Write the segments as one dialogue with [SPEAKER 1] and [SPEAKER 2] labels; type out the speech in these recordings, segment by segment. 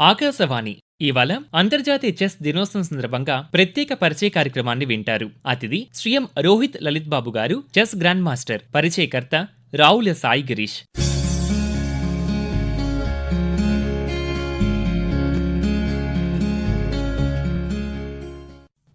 [SPEAKER 1] ఆకాశవాణి. ఇవాళ అంతర్జాతీయ చెస్ దినోత్సవం సందర్భంగా ప్రత్యేక పరిచయ కార్యక్రమాన్ని వింటారు. అతిథి శ్రీఎం రోహిత్ లలిత్ బాబు గారు చెస్ గ్రాండ్ మాస్టర్ పరిచయకర్త రావుల సాయి గిరీష్.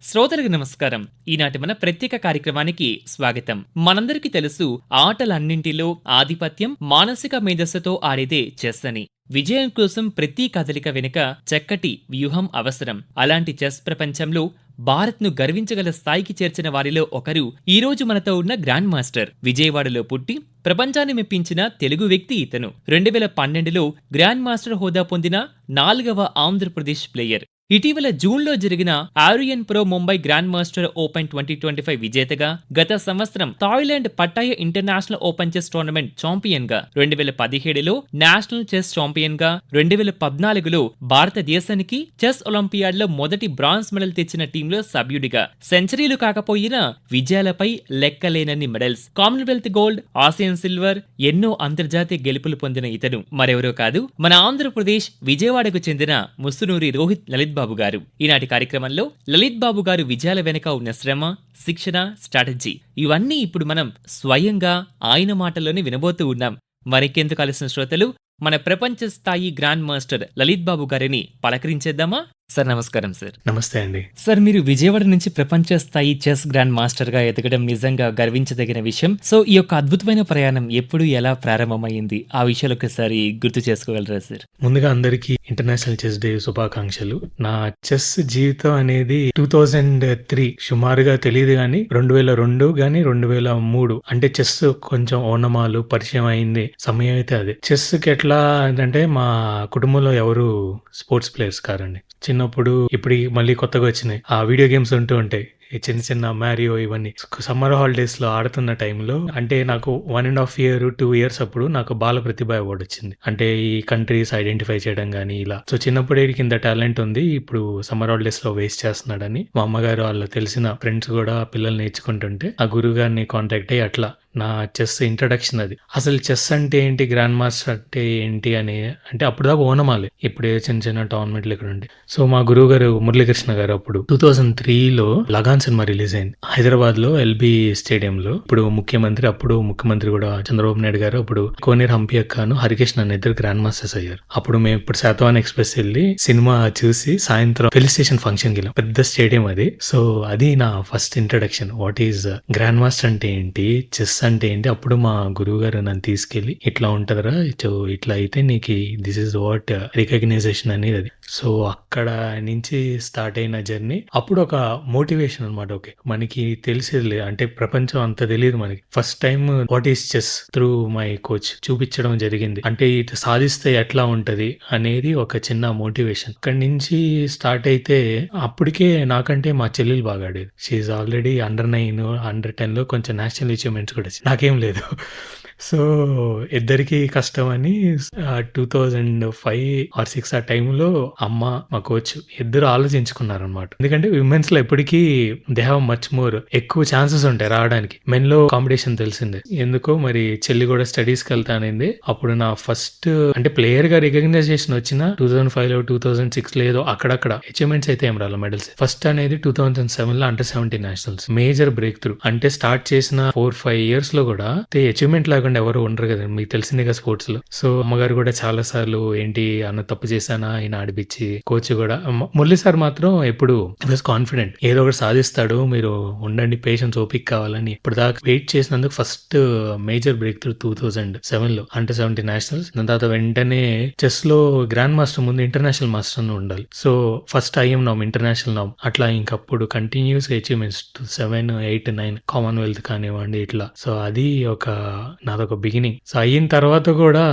[SPEAKER 1] శ్రోతలకు నమస్కారం. ఈనాటి మన ప్రత్యేక కార్యక్రమానికి స్వాగతం. మనందరికీ తెలుసు ఆటలన్నింటిలో ఆధిపత్యం మానసిక మేధస్సుతో ఆడేదే చెస్ అని. విజయం కోసం ప్రతి కదలిక వెనుక చక్కటి వ్యూహం అవసరం. అలాంటి చెస్ ప్రపంచంలో భారత్ను గర్వించగల స్థాయికి చేర్చిన వారిలో ఒకరు ఈ రోజు మనతో ఉన్న గ్రాండ్ మాస్టర్. విజయవాడలో పుట్టి ప్రపంచాన్ని మెప్పించిన తెలుగు వ్యక్తి ఇతను. రెండు వేల పన్నెండులో గ్రాండ్ మాస్టర్ హోదా పొందిన నాలుగవ ఆంధ్రప్రదేశ్ ప్లేయర్. ఇటీవల జూన్లో జరిగిన Aryan pro Mumbai grand master open twenty twenty five విజేతగా గత సంవత్సరం Thailand Pattaya international open chess tournament ఛాంపియన్గా రెండు వేల పదిహేడులో నేషనల్ చెస్ ఛాంపియన్గా రెండు వేల పద్నాలుగులో భారతదేశానికి చెస్ ఒలింపియాడ్లో మొదటి బ్రాంజ్ మెడల్ తెచ్చిన టీంలో సభ్యుడిగా. సెంచరీలు కాకపోయినా విజయాలపై లెక్కలేనన్ని medals. Commonwealth gold Asian silver ఎన్నో అంతర్జాతీయ గెలుపులు పొందిన ఇతను. మరెవరో కాదు మన ఆంధ్రప్రదేశ్ విజయవాడకు చెందిన ముసునూరి రోహిత్ లలిత్ బాబు గారు. ఈనాటి కార్యక్రమంలో లలిత్ బాబు గారు విజయాల వెనుక ఉన్న శ్రమ శిక్షణ స్ట్రాటజీ ఇవన్నీ ఇప్పుడు మనం స్వయంగా ఆయన మాటల్లోనే వినబోతూ ఉన్నాం. మరికెందుకు కలిసిన శ్రోతలు? మన ప్రపంచ స్థాయి గ్రాండ్ మాస్టర్ లలిత్ బాబు గారిని పలకరించేద్దామా? సార్ నమస్కారం సార్.
[SPEAKER 2] నమస్తే అండి.
[SPEAKER 1] సార్ మీరు విజయవాడ నుంచి ప్రపంచ స్థాయి చెస్ గ్రాండ్ మాస్టర్గా ఎదగడం నిజంగా గర్వించదగిన విషయం. సో ఈ యొక్క అద్భుతమైన ప్రయాణం ఎప్పుడు ఎలా ప్రారంభమైంది? ఆ విషయాలు ఒకసారి గుర్తు చేసుకోగలరా సార్?
[SPEAKER 2] ముందుగా అందరికీ ఇంటర్నేషనల్ చెస్ డే శుభాకాంక్షలు. నా చెస్ జీవితం అనేది టూ థౌజండ్ త్రీ సుమారుగా తెలియదు కానీ రెండు వేల రెండు గానీ రెండు వేల మూడు. అంటే చెస్ కొంచెం ఓనమాలు పరిచయం అయింది సమయం అయితే అదే. చెస్కి ఎట్లా అంటే మా కుటుంబంలో ఎవరు స్పోర్ట్స్ ప్లేయర్స్ కారండి. చిన్నప్పుడు ఇప్పుడు మళ్ళీ కొత్తగా వచ్చినాయి. ఆ వీడియో గేమ్స్ ఉంటూ ఉంటాయి. ఈ చిన్న చిన్న మ్యారియో ఇవన్నీ. సమ్మర్ హాలిడేస్లో ఆడుతున్న టైంలో అంటే నాకు one and half year two years అప్పుడు నాకు బాల ప్రతిభ అవార్డు వచ్చింది. అంటే ఈ కంట్రీస్ ఐడెంటిఫై చేయడం కానీ ఇలా. సో చిన్నప్పుడే కింద టాలెంట్ ఉంది. ఇప్పుడు సమ్మర్ హాలిడేస్లో వేస్ట్ చేస్తున్నాడని మా అమ్మగారు వాళ్ళు తెలిసిన ఫ్రెండ్స్ కూడా పిల్లలు నేర్చుకుంటుంటే ఆ గురువు గారిని కాంటాక్ట్ అయ్యి అట్లా నా చెస్ ఇంట్రడక్షన్ అది. అసలు చెస్ అంటే ఏంటి గ్రాండ్ మాస్టర్ అంటే ఏంటి అని అంటే అప్పుడు దాకా ఓనమాలి. ఇప్పుడు చిన్న చిన్న టోర్నమెంట్లు ఇక్కడ ఉండే. సో మా గురువు గారు మురళీకృష్ణ గారు అప్పుడు టూ థౌసండ్ త్రీలో లగాన్ సినిమా రిలీజ్ అయింది. హైదరాబాద్లో ఎల్బి స్టేడియంలో. ఇప్పుడు ముఖ్యమంత్రి అప్పుడు ముఖ్యమంత్రి కూడా చంద్రబాబు నాయుడు గారు అప్పుడు కోనేరు హంపి అక్కను హరికృష్ణ అనే ఇద్దరు గ్రాండ్ మాస్టర్స్ అయ్యారు. అప్పుడు మేము ఇప్పుడు శాతవాన్ ఎక్స్ప్రెస్ వెళ్ళి సినిమా చూసి సాయంత్రం ఫిల్ స్టేషన్ ఫంక్షన్కి వెళ్ళాం. పెద్ద స్టేడియం అది. సో అది నా first introduction what is grand master అంటే ఏంటి? చెస్ అంటే ఏంటి అప్పుడు మా గురువు గారు నన్ను తీసుకెళ్ళి ఇట్లా ఉంటుందిరా? సో ఇట్లా అయితే నీకు దిస్ ఇస్ వాట్ రికగ్నైజేషన్ అనేది అది. సో అక్కడ నుంచి స్టార్ట్ అయిన జర్నీ. అప్పుడు ఒక మోటివేషన్ అనమాట ఓకే. మనకి తెలిసేది అంటే ప్రపంచం అంత తెలియదు మనకి. First time what is chess through my coach చూపించడం జరిగింది. అంటే ఇటు సాధిస్తే ఎట్లా ఉంటది అనేది ఒక చిన్న మోటివేషన్. అక్కడి నుంచి స్టార్ట్ అయితే అప్పటికే నాకంటే మా చెల్లెలు బాగా ఆడేది. She already under nine under టెన్లో కొంచెం నేషనల్ అచీవ్మెంట్స్ కూడా నాకేం లేదు. సో ఇద్దరికి కష్టం అని two thousand five or six ఆ టైంలో అమ్మ మా కోచ్ ఇద్దరు ఆలోచించుకున్నారు అనమాట ఎందుకంటే విమెన్స్లో ఎప్పటికీ దే హ్యావ్ మచ్ మోర్ ఎక్కువ ఛాన్సెస్ ఉంటాయి రావడానికి. మెన్లో కాంపిటీషన్ తెలిసిందే. ఎందుకో మరి చెల్లి కూడా స్టడీస్కి వెళ్తానింది. అప్పుడు నా ఫస్ట్ అంటే ప్లేయర్గా రికగ్నైజేషన్ వచ్చిన టూ థౌసండ్ ఫైవ్లో టూ థౌసండ్ సిక్స్లో ఏదో అక్కడక్కడ అచీవ్మెంట్స్ అయితే ఏం రాలే మెడల్స్. ఫస్ట్ అనేది టూ థౌసండ్ సెవెన్లో under seventeen nationals major breakthrough. అంటే స్టార్ట్ చేసిన ఫోర్ ఫైవ్ ఇయర్స్లో కూడా అచీవ్మెంట్ లేకుండా ఎవరు ఉండరు కదా మీకు తెలిసిందే కదా స్పోర్ట్స్లో. సో అమ్మగారు కూడా చాలా సార్లు ఏంటి అన్న తప్పు చేశానా? ఆయన ఆడిపించి కోచ్ కూడా. మురళి సార్ మాత్రం ఎప్పుడు వాజ్ కాన్ఫిడెంట్ ఏదో ఒకటి సాధిస్తాడు మీరు ఉండండి పేషెన్స్ ఓపిక్ కావాలని. ఇప్పుడు దాకా వెయిట్ చేసినందుకు first major break through two thousand సెవెన్లో అంటే సెవెంటీ నేషనల్స్ దాని తర్వాత వెంటనే చెస్లో గ్రాండ్ మాస్టర్ ముందు ఇంటర్నేషనల్ మాస్టర్ ఉండాలి. సో ఫస్ట్ ఐఎం నామ్ ఇంటర్నేషనల్ నామ్. అట్లా ఇంకప్పుడు continuous achievements seven eight nine Commonwealth కానివ్వండి ఇట్లా. సో అది ఒక అదొక బిగినింగ్ సో అయిన తర్వాత కూడా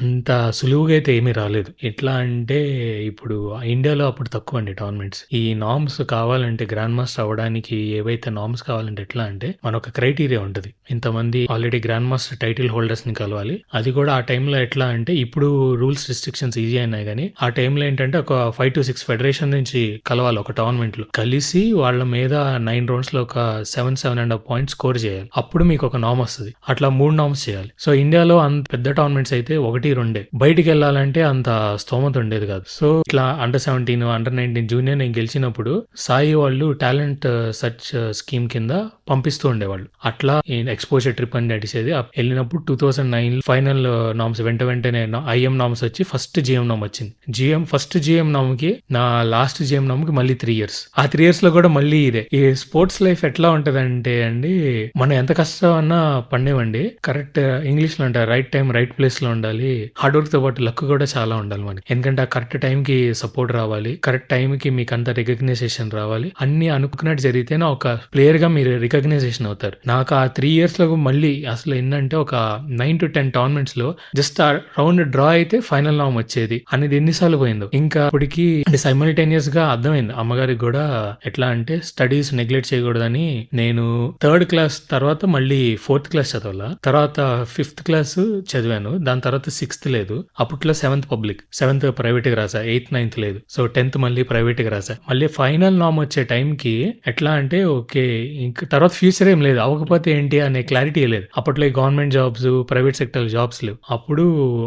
[SPEAKER 2] అంత సులువుగా అయితే ఏమీ రాలేదు. ఎట్లా అంటే ఇప్పుడు ఇండియాలో అప్పుడు తక్కువ అండి టోర్నమెంట్స్ ఈ నామ్స్ కావాలంటే గ్రాండ్ మాస్టర్ అవ్వడానికి ఏవైతే నామ్స్ కావాలంటే ఎట్లా అంటే మన ఒక క్రైటీరియా ఉంటుంది. ఇంతమంది ఆల్రెడీ గ్రాండ్ మాస్టర్ టైటిల్ హోల్డర్స్ని కలవాలి. అది కూడా ఆ టైంలో ఎట్లా అంటే ఇప్పుడు రూల్స్ రిస్ట్రిక్షన్స్ ఈజీ అయినాయి కానీ ఆ టైంలో ఏంటంటే ఒక ఫైవ్ టు సిక్స్ ఫెడరేషన్ నుంచి కలవాలి ఒక టోర్నమెంట్లో. కలిసి వాళ్ళ మీద నైన్ రౌండ్స్లో ఒక seven seven and half points score చేయాలి. అప్పుడు మీకు ఒక నామ్ వస్తుంది. అట్లా మూడు నామ్స్ చేయాలి. సో ఇండియాలో అంత పెద్ద టోర్నమెంట్స్ అయితే ఒకటి రెండే. బయటికి వెళ్ళాలంటే అంత స్తోమత ఉండేది కాదు. సో ఇట్లా under seventeen under nineteen junior నేను గెలిచినప్పుడు సాయి వాళ్ళు టాలెంట్ సర్చ్ స్కీమ్ కింద పంపిస్తూ ఉండేవాళ్ళు. అట్లా ఎక్స్పోజర్ ట్రిప్ అని నడిచేది. వెళ్ళినప్పుడు two thousand nine final norms వెంట వెంటనే ఐఎం నామ్స్ వచ్చి ఫస్ట్ జిఎం నామ్ వచ్చింది. జిఎం ఫస్ట్ జిఎం నామ్కి నా లాస్ట్ జిఎం నామ్కి మళ్ళీ త్రీ ఇయర్స్ ఆ త్రీ ఇయర్స్లో కూడా మళ్ళీ ఇదే. ఈ స్పోర్ట్స్ లైఫ్ ఎట్లా ఉంటదంటే అండి మనం ఎంత కష్టం అన్నా పండేవండి. కరెక్ట్ ఇంగ్లీష్లో అంటారు రైట్ టైం రైట్ ప్లేస్లో ఉండాలి. హార్డ్ వర్క్తో పాటు లక్ కూడా చాలా ఉండాలి మనకి ఎందుకంటే ఆ కరెక్ట్ టైం కి సపోర్ట్ రావాలి. కరెక్ట్ టైం కి మీకు అంత రికగ్నైజేషన్ రావాలి. అన్ని అనుకున్నట్టు జరిగితేనే ఒక ప్లేయర్గా మీరు రికగ్నైజేషన్ అవుతారు. నాకు ఆ త్రీ ఇయర్స్లో మళ్ళీ అసలు ఏంటంటే ఒక నైన్ టు టెన్ టోర్నమెంట్స్లో జస్ట్ ఆ రౌండ్ డ్రా అయితే ఫైనల్ నామ్ వచ్చేది. అనేది ఎన్నిసార్లు పోయిందో. ఇంకా ఇప్పటికి అంటే సైమల్టేనియస్గా అర్థమైంది. అమ్మగారికి కూడా ఎట్లా అంటే స్టడీస్ నెగ్లెక్ట్ చేయకూడదని నేను థర్డ్ క్లాస్ తర్వాత మళ్ళీ ఫోర్త్ క్లాస్ చదవాల. తర్వాత ఫిఫ్త్ క్లాస్ చదివాను. దాని తర్వాత సిక్స్త్ లేదు. అప్పట్లో సెవెంత్ పబ్లిక్. సెవెంత్ ప్రైవేట్గా రాసా ఎయిత్ నైన్త్ లేదు. సో టెన్త్ మళ్ళీ ప్రైవేట్గా రాసా మళ్ళీ ఫైనల్ నామ్ వచ్చే టైంకి ఎట్లా అంటే ఓకే ఇంకా తర్వాత ఫ్యూచర్ ఏం లేదు. అవ్వకపోతే ఏంటి అనే క్లారిటీ లేదు. అప్పట్లో government jobs private sector jobs లేవు. అప్పుడు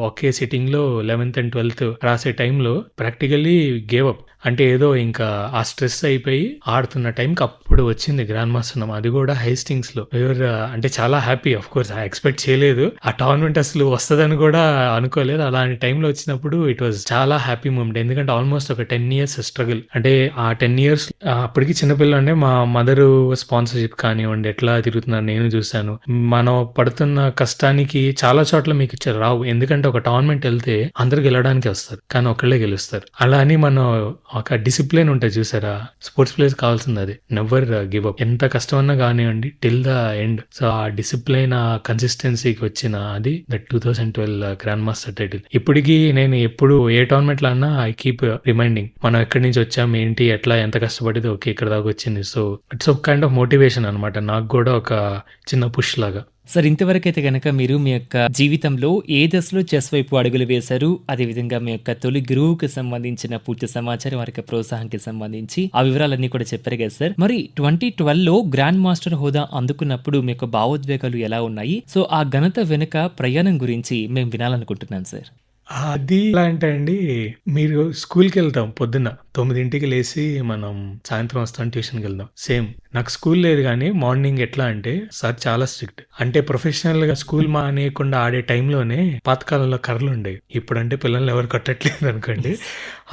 [SPEAKER 2] ఒకే సిట్టింగ్లో లెవెన్త్ అండ్ ట్వెల్త్ రాసే టైంలో ప్రాక్టికల్లీ గేవ్ అప్ అంటే ఏదో ఇంకా ఆ స్ట్రెస్ అయిపోయి ఆడుతున్న టైంకి అప్పుడు వచ్చింది గ్రాండ్ మాస్టర్ నామ్ అది కూడా హైస్టింగ్స్లో. ఎవర్ అంటే చాలా హ్యాపీ ఆఫ్ కోర్స్ ఎక్స్పెక్ట్ చేయలేదు. ఆ టోర్నమెంట్ అసలు వస్తుందని కూడా అనుకోలేదు. అలాంటి టైంలో వచ్చినప్పుడు ఇట్ వాజ్ చాలా హ్యాపీ మూమెంట్ ఎందుకంటే ఆల్మోస్ట్ ఒక టెన్ ఇయర్స్ స్ట్రగుల్ అంటే ఆ టెన్ ఇయర్స్ అప్పటికి చిన్నపిల్ల అంటే మా మదర్ స్పాన్సర్షిప్ కానివ్వండి ఎట్లా తిరుగుతున్నారు నేను చూశాను. మనం పడుతున్న కష్టానికి చాలా చోట్ల మీకు ఇచ్చారు. రావు. ఎందుకంటే ఒక టోర్నమెంట్ వెళ్తే అందరు గెలవడానికి వస్తారు. కానీ ఒకళ్ళే గెలుస్తారు. అలా అని మనం ఒక డిసిప్లిన్ ఉంటుంది చూసారా? స్పోర్ట్స్ ప్లేయర్స్ కావాల్సింది అది. నెవర్ గివ్ అప్ ఎంత కష్టమన్నా కానివ్వండి టిల్ ద ఎండ్ సో ఆ డిసిప్లిన్ ఆ కన్సిస్టెన్సీకి వచ్చిన అది that two thousand twelve grand master title ఇప్పటికీ నేను ఎప్పుడు ఏ టోర్నమెంట్లో అన్నా ఐ కీప్ రిమైండింగ్ మనం ఎక్కడి నుంచి వచ్చాం ఏంటి ఎట్లా ఎంత కష్టపడితే ఓకే ఇక్కడ దాకా వచ్చింది. సో ఇట్స్ ఒక కైండ్ ఆఫ్ మోటివేషన్ అనమాట నాకు కూడా ఒక చిన్న పుష్ లాగా.
[SPEAKER 1] సార్ ఇంతవరకైతే గనక మీరు మీ యొక్క జీవితంలో ఏ దశలో చెస్ వైపు అడుగులు వేశారు? అదేవిధంగా మీ యొక్క తొలి గురువుకి సంబంధించిన పూర్తి సమాచారం వారి యొక్క ప్రోత్సాహానికి సంబంధించి ఆ వివరాలన్నీ కూడా చెప్పారు కదా సార్. మరి ట్వంటీ ట్వెల్వ్లో గ్రాండ్ మాస్టర్ హోదా అందుకున్నప్పుడు మీ యొక్క భావోద్వేగాలు ఎలా ఉన్నాయి? సో ఆ ఘనత వెనుక ప్రయాణం గురించి మేము వినాలనుకుంటున్నాం సార్.
[SPEAKER 2] అది ఎలా అంటే అండి మీరు స్కూల్కి వెళ్తాం పొద్దున్న. తొమ్మిదింటికి లేచి మనం సాయంత్రం వస్తాం ట్యూషన్కి వెళ్దాం. సేమ్. నాకు స్కూల్ లేదు కానీ మార్నింగ్ ఎట్లా అంటే సార్ చాలా స్ట్రిక్ట్. అంటే ప్రొఫెషనల్గా స్కూల్ మానేయకుండా ఆడే టైంలోనే పాతకాలంలో కర్రలు ఉండేవి. ఇప్పుడంటే పిల్లల్ని ఎవరు కొట్టట్లేదు అనుకోండి.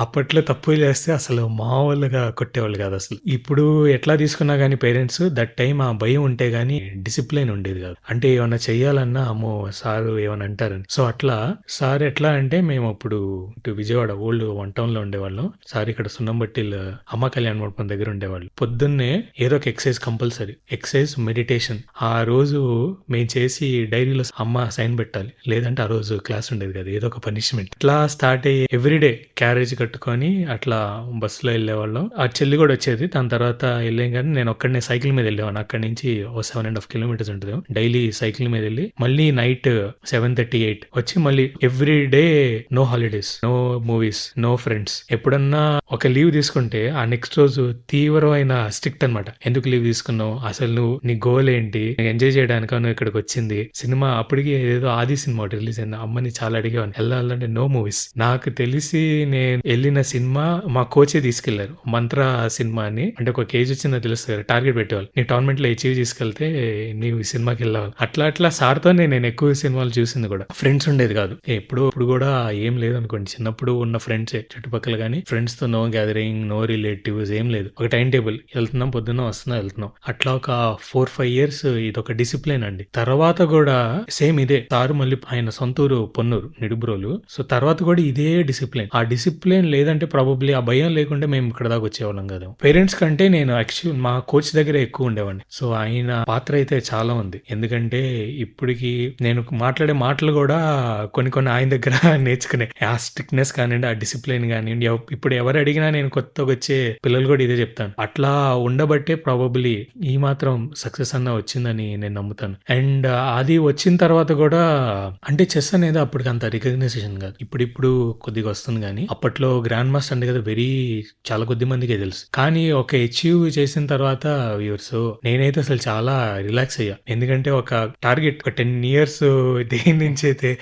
[SPEAKER 2] అప్పట్లో తప్పులు చేస్తే అసలు మామూలుగా కొట్టేవాళ్ళు కాదు అసలు. ఇప్పుడు ఎట్లా తీసుకున్నా కానీ పేరెంట్స్ దట్ టైం ఆ భయం ఉంటే గానీ డిసిప్లిన్ ఉండేది కాదు. అంటే ఏమన్నా చెయ్యాలన్నా అమ్మో సార్ ఏమన్నా అంటారని. సో అట్లా సార్ ఎట్లా అంటే మేము అప్పుడు ఇటు విజయవాడ ఓల్డ్ వన్ టౌన్లో ఉండేవాళ్ళం. సార్ ఇక్కడ సున్నంబట్టిల్ అమ్మ కళ్యాణ మండపం దగ్గర ఉండేవాళ్ళు. పొద్దున్నే ఏదో ఒక ఎక్సైజ్ కంపల్సరీ ఎక్సైజ్ మెడిటేషన్. ఆ రోజు మేము చేసి డైరీలో అమ్మ సైన్ పెట్టాలి. లేదంటే ఆ రోజు క్లాస్ ఉండేది కదా ఏదో ఒక పనిష్మెంట్. ఇట్లా స్టార్ట్ అయ్యి ఎవ్రీడే క్యారేజ్ కట్టుకొని అట్లా బస్సులో వెళ్ళేవాళ్ళం. ఆ చెల్లి కూడా వచ్చేది. దాని తర్వాత వెళ్ళాం కానీ నేను ఒక్కడనే సైకిల్ మీద వెళ్ళేవాను అక్కడి నుంచి ఓ సెవెన్ అండ్ హాఫ్ కిలోమీటర్స్ ఉంటుంది. డైలీ సైకిల్ మీద వెళ్ళి మళ్ళీ నైట్ సెవెన్ థర్టీ ఎయిట్ వచ్చి మళ్ళీ every day no holidays no movies no friends. ఎప్పుడన్నా ఒక లీవ్ తీసుకుంటే ఆ నెక్స్ట్ రోజు తీవ్రమైన స్ట్రిక్ట్ అన్నమాట. ఎందుకు లీవ్ తీసుకున్నావు? అసలు నువ్వు నీ గోల్ ఏంటి? ఎంజాయ్ చేయడానికి నువ్వు ఇక్కడికి వచ్చింది? సినిమా అప్పటికి ఏదో ఆది సినిమా ఒకటి రిలీజ్ అయింది. అమ్మని చాలా అడిగేవాను వెళ్ళాలంటే నో మూవీస్ నాకు తెలిసి నేను వెళ్ళిన సినిమా మా కోచే తీసుకెళ్ళారు. మంత్ర సినిమా అని. అంటే ఒక కేజీ వచ్చిందో తెలుస్తుంది టార్గెట్ పెట్టేవాళ్ళు. నీ టోర్నమెంట్లో అచీవ్ తీసుకెళ్తే నీవు ఈ సినిమాకి వెళ్ళాలి అట్లా అట్లా సార్తోనే నేను ఎక్కువ సినిమాలు చూసింది కూడా. ఫ్రెండ్స్ ఉండేది కాదు. ఎప్పుడు ఇప్పుడు కూడా ఏం లేదు అనుకోండి. చిన్నప్పుడు ఉన్న ఫ్రెండ్స్ చుట్టుపక్కల కానీ ఫ్రెండ్స్తో నో గ్యాదరింగ్ నో రిలేటివ్స్ ఏం లేదు. ఒక టైం టేబుల్ వెళ్తున్నాం పొద్దున్న వస్తున్నాం. వెళ్తున్నాం. అట్లా ఒక ఫోర్ ఫైవ్ ఇయర్స్ ఇది ఒక డిసిప్లిన్ అండి. తర్వాత కూడా సేమ్ ఇదే. సారు మళ్ళీ ఆయన సొంతూరు పొన్నూరు నిడుబ్రోలు. సో తర్వాత కూడా ఇదే డిసిప్లిన్ ఆ డిసిప్లిన్ లేదంటే ప్రాబబ్లీ ఆ భయం లేకుండా మేము ఇక్కడ దాకా వచ్చేవాళ్ళం కదా. పేరెంట్స్ కంటే నేను యాక్చువల్ మా కోచ్ దగ్గర ఎక్కువ ఉండేవాడిని. సో ఆయన పాత్ర అయితే చాలా ఉంది. ఎందుకంటే ఇప్పటికి నేను మాట్లాడే మాటలు కూడా కొన్ని కొన్ని ఆయన దగ్గర నేర్చుకునే ఆ స్ట్రిక్ట్నెస్ కానివ్వండి ఆ డిసిప్లిన్ కానివ్వండి ఇప్పుడు ఎవరు అడిగినా నేను కొత్తగా వచ్చే పిల్లలు కూడా ఇదే చెప్తాను. అట్లా ఉండబట్టే ప్రాబ్ ప్రాబబ్లీ ఈ మాత్రం సక్సెస్ అన్న వచ్చిందని నేను నమ్ముతాను. అండ్ uh, అది వచ్చిన తర్వాత కూడా అంటే చెస్ అనేది అప్పటికి అంత రికగ్నైజేషన్ కాదు. ఇప్పుడిప్పుడు కొద్దిగా వస్తుంది కానీ అప్పట్లో గ్రాండ్ మాస్టర్ అంటే కదా వెరీ చాలా కొద్ది మందికే తెలుసు. కానీ ఒక అచీవ్ చేసిన తర్వాత వ్యూర్స్ నేనైతే అసలు చాలా రిలాక్స్ అయ్యా. ఎందుకంటే ఒక టార్గెట్ ఒక టెన్ ఇయర్స్ దేని నుంచి అయితే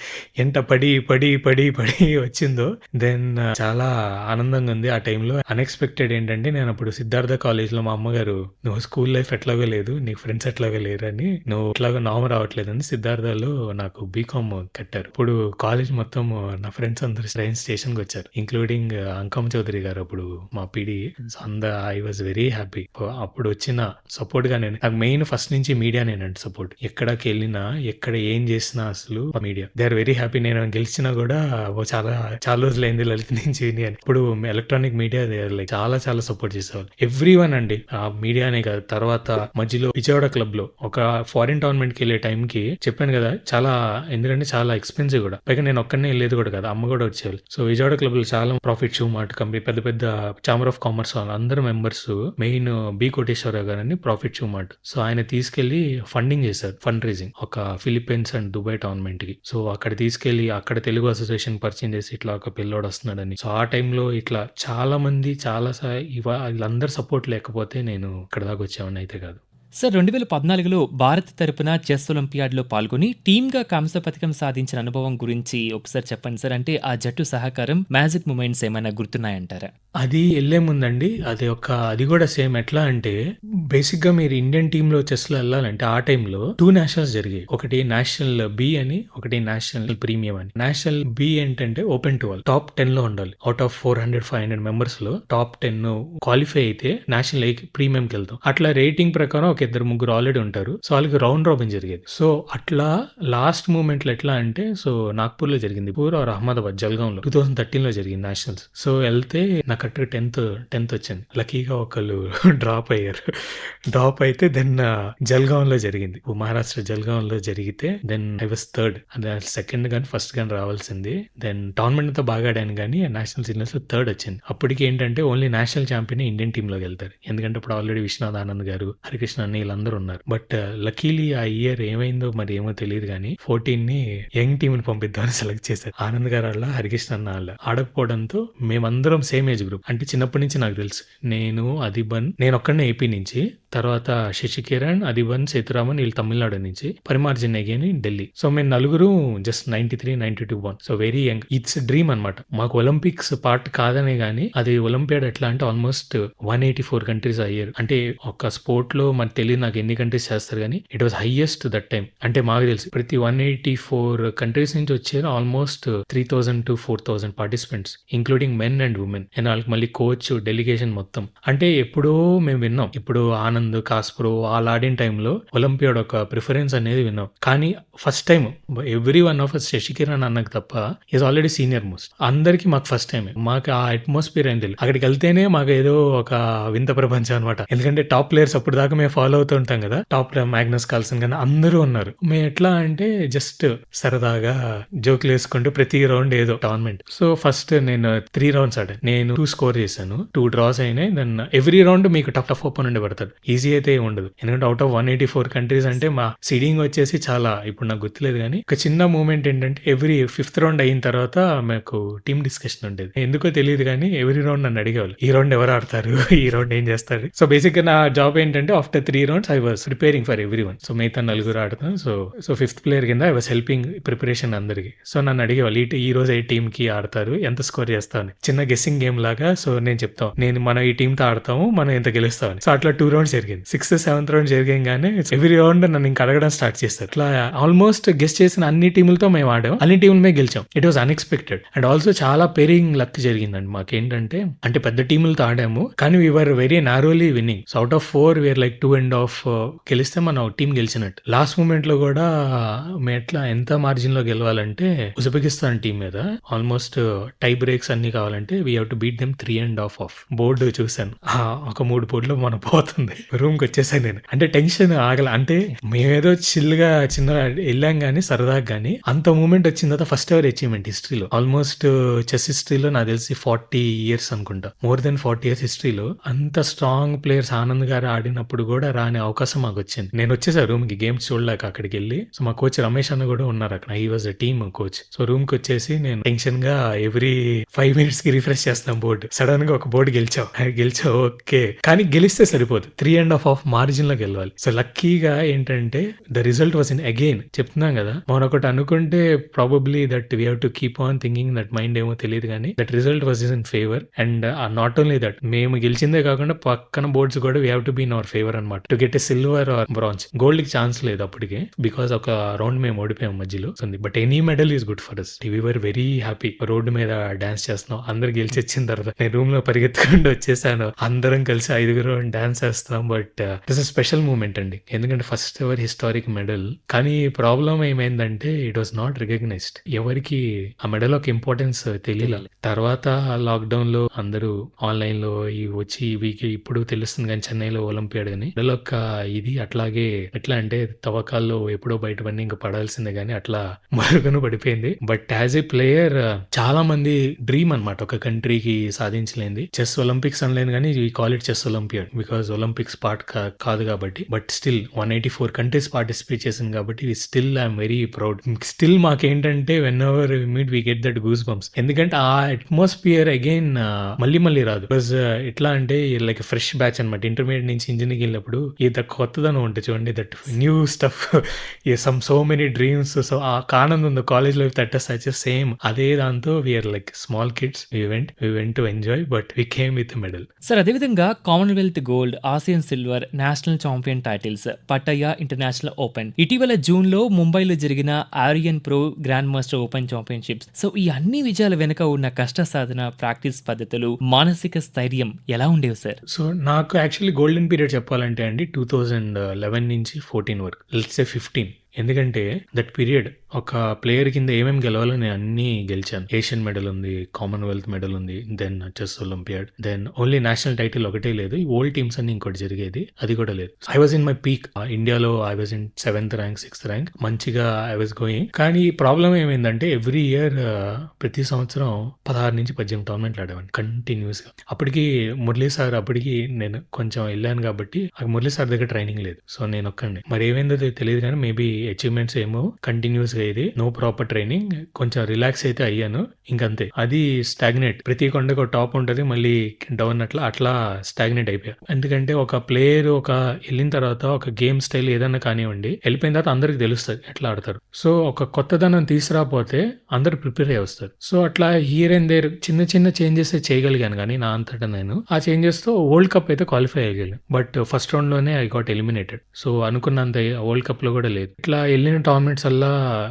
[SPEAKER 2] ఎంత పడి పడి పడి పడి వచ్చిందో దెన్ uh, చాలా ఆనందంగా ఉంది. ఆ టైంలో అన్ఎక్స్పెక్టెడ్ ఏంటంటే నేను అప్పుడు సిద్ధార్థ కాలేజ్లో మా అమ్మగారు నువ్వు స్కూల్ లైఫ్ ఎట్లాగో లేదు నీకు ఫ్రెండ్స్ ఎట్లాగో లేరని నువ్వు ఎట్లాగో నామ రావట్లేదని సిద్ధార్థలో నాకు బీకామ్ కట్టారు. ఇప్పుడు కాలేజ్ మొత్తం నా ఫ్రెండ్స్ అందరు ట్రైన్ స్టేషన్కి వచ్చారు. ఇంక్లూడింగ్ అంకమ్ చౌదరి గారు అప్పుడు మా పిడి అంద ఐ వాజ్ వెరీ హ్యాపీ అప్పుడు వచ్చిన సపోర్ట్గా నేను నాకు మెయిన్ ఫస్ట్ నుంచి మీడియా నేనండి సపోర్ట్ ఎక్కడికి వెళ్ళినా ఎక్కడ ఏం చేసినా అసలు media they are very happy నేను గెలిచినా కూడా చాలా చాలా చాలా అయింది లలిత్ నుంచి ఇప్పుడు ఎలక్ట్రానిక్ మీడియా లైక్ చాలా చాలా సపోర్ట్ చేసేవాళ్ళు. ఎవ్రీ వన్ అండి ఆ మీడియా మీడియానే కాదు తర్వాత మధ్యలో విజయవాడ క్లబ్లో ఒక ఫారిన్ టోర్నమెంట్కి వెళ్ళే టైం కి చెప్పాను కదా చాలా ఎందుకంటే చాలా ఎక్స్పెన్సివ్ కూడా. పైగా నేను ఒక్కనే వెళ్ళేది కూడా కదా అమ్మ కూడా వచ్చేవాళ్ళు. సో విజయవాడ క్లబ్లో చాలా ప్రాఫిట్ షూ మార్ట్ కంపెనీ పెద్ద పెద్ద చాంబర్ ఆఫ్ కామర్స్ అందరు members main B Koteswararao garu అని ప్రాఫిట్ షూ మార్ట్ సో ఆయన తీసుకెళ్ళి ఫండింగ్ చేశారు ఫండ్ రైజింగ్ ఒక ఫిలిప్పీన్స్ అండ్ దుబాయ్ టోర్నమెంట్కి. సో అక్కడ తీసుకెళ్ళి అక్కడ తెలుగు అసోసియేషన్ పరిచయం చేసి ఇట్లా ఒక పిల్లోడు వస్తున్నాడని. సో ఆ టైంలో ఇట్లా చాలా మంది చాలా సా- ఇవా వీళ్ళందరూ సపోర్ట్ లేకపోతే నేను ఇక్కడ దాకా వచ్చామని అయితే కాదు
[SPEAKER 1] సార్ రెండు వేల పద్నాలుగులో భారత్ తరపున చెస్ ఒలింపియాడ్లో పాల్గొని టీమ్గా కాంస్య పథకం సాధించిన అనుభవం గురించి ఒకసారి చెప్పండి సార్. అంటే ఆ జట్టు సహకారం మ్యాజిక్ మూమెంట్స్ ఏమైనా గుర్తున్నాయంటారా?
[SPEAKER 2] అది వెళ్ళే ముందండి. అది ఒక అది కూడా సేమ్. ఎట్లా అంటే బేసిక్గా మీరు ఇండియన్ టీమ్లో చెస్లో వెళ్ళాలంటే ఆ టైంలో టూ నేషనల్స్ జరిగాయి. ఒకటి నేషనల్ బి అని ఒకటి నేషనల్ ప్రీమియం అని. నేషనల్ బి ఏంటంటే ఓపెన్ టు ఆల్. టాప్ టెన్లో ఉండాలి. Out of four hundred five hundred మెంబర్స్లో టాప్ టెన్ క్వాలిఫై అయితే నేషనల్ ఏ ప్రీమియం కి వెళ్తాం. అట్లా రేటింగ్ ప్రకారం ఒక ఇద్దరు ముగ్గురు ఆల్రెడీ ఉంటారు. సో వాళ్ళకి రౌండ్ రాబిన్ జరిగేది. సో అట్లా లాస్ట్ మూమెంట్లో ఎట్లా అంటే సో నాగ్పూర్లో జరిగింది. పూర్ ఆర్ అహ్మదాబాద్ జల్గాం లో టూ థౌసండ్ థర్టీన్లో జరిగింది నేషనల్స్ సో వెళ్తే నాకు కరెక్ట్ టెన్త్ టెన్త్ వచ్చింది. లక్కీగా ఒకళ్ళు డ్రాప్ అయ్యారు. డ్రాప్ అయితే దెన్ uh, జల్గాం లో జరిగింది. మహారాష్ట్ర జల్గాం లో జరిగితే then I was third second గాని ఫస్ట్ గాని రావాల్సింది. దెన్ టోర్నమెంట్ అంతా బాగా ఆడాను కానీ నేషనల్ సీనియర్స్లో థర్డ్ వచ్చింది. అప్పటికి ఏంటంటే ఓన్లీ నేషనల్ ఛాంపియన్ ఇండియన్ టీమ్లోకి వెళ్తారు. ఎందుకంటే ఇప్పుడు ఆల్రెడీ విశ్వనాథ్ ఆనంద్ గారు హరికృష్ణ వీళ్ళందరూ ఉన్నారు. బట్ uh, లక్కీలీ ఆ ఇయర్ ఏమైందో మరి ఏమో తెలియదు కానీ ఫోర్టీన్ని యంగ్ టీమ్ని పంపిద్దామని సెలెక్ట్ చేశారు. ఆనంద్ గారు వాళ్ళ హరికృష్ణ అన్న వాళ్ళ ఆడకపోవడంతో మేమందరం సేమ్ ఏజ్ గ్రూప్ అంటే చిన్నప్పటి నుంచి నాకు తెలుసు. నేను అదిబన్ నేను ఒక్కడనే ఏపీ నుంచి తర్వాత శశికిరణ్ అదిబన్ సేతురామన్ వీళ్ళు తమిళనాడు నుంచి పరిమార్జన్ అగేని ఢిల్లీ. సో మేము నలుగురు just ninety three ninety two one so very young it's dream అనమాట మాకు ఒలింపిక్స్ పార్ట్ కాదనే కానీ అది ఒలింపియాడ్ ఎట్లా అంటే almost one eighty four countries అయ్యారు. అంటే ఒక స్పోర్ట్లో మనకు తెలియదు నాకు ఎన్ని కంట్రీస్ చేస్తారు కానీ it was highest that time అంటే మాకు తెలుసు. ప్రతి వన్ ఎయిటీ ఫోర్ కంట్రీస్ నుంచి వచ్చారు almost three thousand to four thousand participants including men and women and వాళ్ళకి మళ్ళీ కోచ్ డెలిగేషన్ మొత్తం. అంటే ఎప్పుడో మేము విన్నాం. ఇప్పుడు ఆనంద్ కాస్ప్రో వాళ్ళు ఆడిన టైంలో ఒలింపియాడ్ ఒక ప్రిఫరెన్స్ అనేది విన్నాం. కానీ first time every one of us అని అన్నకు తప్ప ఈజ్ ఆల్రెడీ సీనియర్ మోస్ట్ అందరికి మాకు ఫస్ట్ టైం మాకు ఆ అట్మాస్ఫియర్ ఏం తెలియదు అక్కడికి వెళ్తేనే మాకు ఏదో ఒక వింత ప్రపంచం అనమాట ఎందుకంటే టాప్ ప్లేయర్స్ అప్పుడు దాకా మేము ఫాలో అవుతూ ఉంటాం కదా. టాప్ మ్యాగ్నస్ కాల్సన్ కానీ అందరూ ఉన్నారు. మేము ఎట్లా అంటే జస్ట్ సరదాగా జోకులు వేసుకుంటూ ప్రతి రౌండ్ ఏదో టోర్నమెంట్ సో ఫస్ట్ నేను త్రీ రౌండ్స్ ఆడాను. నేను టూ స్కోర్ చేశాను. టూ డ్రాస్ అయినాయి. దెన్ ఎవ్రీ రౌండ్ మీకు టఫ్ టఫ్ ఓపెన్ పడతారు ఈజీ అయితే ఉండదు. ఎందుకంటే out of one eighty four countries అంటే మా సీడింగ్ వచ్చేసి చాలా ఇప్పుడు నాకు గుర్తులేదు కానీ ఒక చిన్న మూమెంట్ ఏంటంటే ఎవ్రీ ఫిఫ్త్ రౌండ్ అయిన తర్వాత మాకు టీమ్ డిస్కషన్ ఉండేది. ఎందుకో తెలియదు కానీ ఎవ్రీ రౌండ్ నన్ను అడిగేవాళ్ళు ఈ రౌండ్ ఎవరు ఆడతారు? ఈ రౌండ్ ఏం చేస్తారు? సో బేసిక్గా నా జాబ్ ఏంటంటే after three rounds I was preparing for every one so మిగతా నలుగురు ఆడతాను సో సో ఫిఫ్త్ ప్లేయర్ కింద ఐ వాస్ హెల్పింగ్ ప్రిపరేషన్ అందరికి. సో నన్ను అడిగేవాళ్ళు ఈ ఈ రోజు ఏ టీమ్కి ఆడతారు? ఎంత స్కోర్ చేస్తాను చిన్న గెస్సింగ్ గేమ్ లాగా సో నేను చెప్తాను నేను మనం ఈ టీమ్తో ఆడతాము మనం ఎంత గెలుస్తామని సో అట్లా టూ రౌండ్స్ జరిగింది. సిక్స్త్ సెవెంత్ రౌండ్ జరిగానే ఎవ్రీ రౌండ్ నన్ను ఇంకా అడగడం స్టార్ట్ చేస్తారు. ఇట్లా ఆల్మోస్ట్ గెస్ట్ చేసిన అన్ని టీములతో మేము ఆడాం. అన్ని టీములు మేము గెలిచాం. It was unexpected and also చాలా పేరింగ్ లక్ జరిగిందండి మాకేంటంటే అంటే పెద్ద టీములతో ఆడాము కానీ we're very narrowly winning so out of four we're like two and half గెలిస్తే మనం టీం గెలిచినట్టు. లాస్ట్ మూమెంట్లో కూడా మేము ఎట్లా ఎంత మార్జిన్లో గెలవాలంటే ఉజ్బెకిస్తాన్ టీం మీద ఆల్మోస్ట్ టై బ్రేక్స్ అన్ని కావాలంటే we have to beat them three and half of board చూసాను ఒక మూడు బోర్డులో మనం పోతుంది. రూమ్కి వచ్చేసాను నేను. అంటే టెన్షన్ ఆగల అంటే మేమేదో చిల్గా చిన్న వెళ్ళాం కానీ సరదాగా కానీ అంత మూమెంట్ వచ్చిన తర్వాత ఫస్ట్ ఎవర్ అచీవ్మెంట్ హిస్టరీలో? ఆల్మోస్ట్ చెస్ హిస్టరీలో నాకు తెలిసి ఫార్టీ ఇయర్స్ అనుకుంటా. మోర్ దెన్ ఫార్టీ ఇయర్స్ హిస్టరీలో అంత స్ట్రాంగ్ ప్లేయర్స్ ఆనంద్ గారు ఆడినప్పుడు కూడా రాని అవకాశం మాకు వచ్చింది. నేను వచ్చేసా రూమ్కి గేమ్స్ చూడలేక అక్కడికి వెళ్ళి. సో మా కోచ్ రమేష్ అన్న కూడా ఉన్నారు అక్కడ. He was a team coach. So రూమ్కి వచ్చేసి నేను టెన్షన్గా ఎవ్రీ ఫైవ్ మినిట్స్కి రిఫ్రెష్ చేస్తాం బోర్డు. సడన్గా ఒక బోర్డు గెలిచావు గెలిచావు ఓకే. కానీ గెలిస్తే సరిపోదు. త్రీ అండ్ హాఫ్ ఆఫ్ మార్జిన్లో గెలవాలి. సో లక్కీగా ఏంటంటే the result was in again చెప్తున్నాం కదా మనం ఒకటి అనుకుంటే probably that we have to keep on thinking that mind ఏమో తెలియదు కానీ that result was in favour and not only that మేము గెలిచిందే కాకుండా పక్కన బోర్డ్స్ కూడా we have to be in our favour అనమాట to get a silver or bronze గోల్డ్కి chance లేదు అప్పటికే బికాస్ ఒక రౌండ్ మేము ఓడిపోయాం మధ్యలో. But any medal is good for us we were very happy road మీద డాన్స్ చేస్తున్నాం. అందరు గెలిచి వచ్చిన తర్వాత నేను రూమ్లో పరిగెత్తుకుంటూ వచ్చేసాను. అందరం కలిసి ఐదుగురు డాన్స్ చేస్తున్నాం బట్ దిస్ స్పెషల్ మూమెంట్ అండి. ఎందుకంటే ఫస్ట్ ఎవర్ హిస్టారిక్ మెడల్ కానీ ప్రాబ్లం ఏమైందంటే ఇట్ వాస్ నాట్ రికగ్నైజ్డ్ ఎవరికి ఆ మెడల్ ఒక ఇంపార్టెన్స్ తెలియలేదు తర్వాత లాక్డౌన్లో అందరూ ఆన్లైన్లో ఈ వచ్చి వీకి ఇప్పుడు తెలుస్తుంది కానీ చెన్నైలో ఒలింపియాడ్ అని మెడల్ ఒక ఇది అట్లాగే ఎట్లా అంటే తవ్వకాల్లో ఎప్పుడో బయటపడి ఇంకా పడాల్సిందే కానీ అట్లా మరుగున పడిపోయింది. బట్ యాజ్ ఏ ప్లేయర్ చాలా మంది డ్రీమ్ అన్నమాట ఒక కంట్రీకి సాధించలేంది చెస్ ఒలింపిక్స్ అనలేదు కానీ ఈ call it chess Olympiad because Olympics part కాదు కాబట్టి. But still one eighty four countries participate చేసింది కాబట్టి still I'm very proud still మాకేంటంటే whenever meet we get that goose bumps ఎందుకంటే ఆ అట్మాస్ఫియర్ అగైన్ మళ్ళీ మళ్ళీ రాదు. బికాస్ ఎట్లా అంటే లైక్ ఫ్రెష్ బ్యాచ్ అనమాట ఇంటర్మీడియట్ నుంచి ఇంజనీరింగ్ వెళ్ళినప్పుడు ఇది కొత్తదనం ఉంటుంది చూడండి that new stuff some so many dreams so ఆ ఆనందం ఉంది college life that such same అదే దాంతో we're like small kids we went we went to enjoy but we came with medal
[SPEAKER 1] sir అదేవిధంగా Commonwealth gold Asian silver national champion titles Pattaya international open. ఇటీవల జూన్లో ముంబైలో జరిగిన Aryan pro grand master open championships. So ఈ అన్ని విజయాల వెనుక ఉన్న కష్ట సాధన ప్రాక్టీస్ పద్ధతులు మానసిక స్థైర్యం ఎలా ఉండేవి సార్?
[SPEAKER 2] సో నాకు యాక్చువల్లీ గోల్డెన్ పీరియడ్ చెప్పాలంటే అండి టూ థౌజండ్ లెవెన్ నుంచి ఫోర్టీన్ వరకు లెట్స్ ఫిఫ్టీన్ ఎందుకంటే దట్ పీరియడ్ ఒక ప్లేయర్ కింద ఏమేమి గెలవాలో నేను అన్ని గెలిచాను. ఏషియన్ మెడల్ ఉంది కామన్వెల్త్ మెడల్ ఉంది then chess Olympiad then only national title ఒకటే లేదు ఈ ఓల్డ్ టీమ్స్ అన్ని ఇంకోటి జరిగేది అది కూడా లేదు. I was in my peak ఇండియాలో I was in seventh rank sixth rank మంచిగా ఐ వాజ్ గోయింగ్ కానీ ప్రాబ్లం ఏమైందంటే ఎవ్రీ ఇయర్ ప్రతి సంవత్సరం పదహారు నుంచి పద్దెనిమిది టోర్నమెంట్లు ఆడేవాడిని కంటిన్యూస్గా. అప్పటికి మురళీ సార్ అప్పటికి నేను కొంచెం వెళ్ళాను కాబట్టి మురళీ సార్ దగ్గర ట్రైనింగ్ లేదు. సో నేను ఒక్కండి మరి ఏమైందో తెలియదు కానీ మేబీ అచీవ్మెంట్స్ ఏమో కంటిన్యూస్గా ఇది. నో ప్రాపర్ ట్రైనింగ్ కొంచెం రిలాక్స్ అయితే అయ్యాను. ఇంకంతే. అది స్టాగ్నేట్ ప్రతి కొండకు టాప్ ఉంటుంది మళ్ళీ డౌన్ అట్లా అట్లా స్టాగ్నేట్ అయిపోయా. ఎందుకంటే ఒక ప్లేయర్ ఒక వెళ్ళిన తర్వాత ఒక గేమ్ స్టైల్ ఏదన్నా కానివ్వండి వెళ్ళిపోయిన తర్వాత అందరికి తెలుస్తుంది ఎట్లా ఆడతారు. సో ఒక కొత్తదనం తీసుకురాపోతే అందరు ప్రిపేర్ అయ్యి వస్తారు. సో అట్లా హియర్ అండ్ దేర్ చిన్న చిన్న చేంజెస్ చేయగలిగాను కానీ నా అంతటా నేను. ఆ చేంజెస్తో వరల్డ్ కప్ అయితే క్వాలిఫై అయ్యగలిగాను. బట్ ఫస్ట్ రౌండ్లోనే ఐ గాట్ ఎలిమినేటెడ్ సో అనుకున్నంత వరల్డ్ కప్లో కూడా లేదు. ఇట్లా వెళ్ళిన టోర్నమెంట్స్ అలా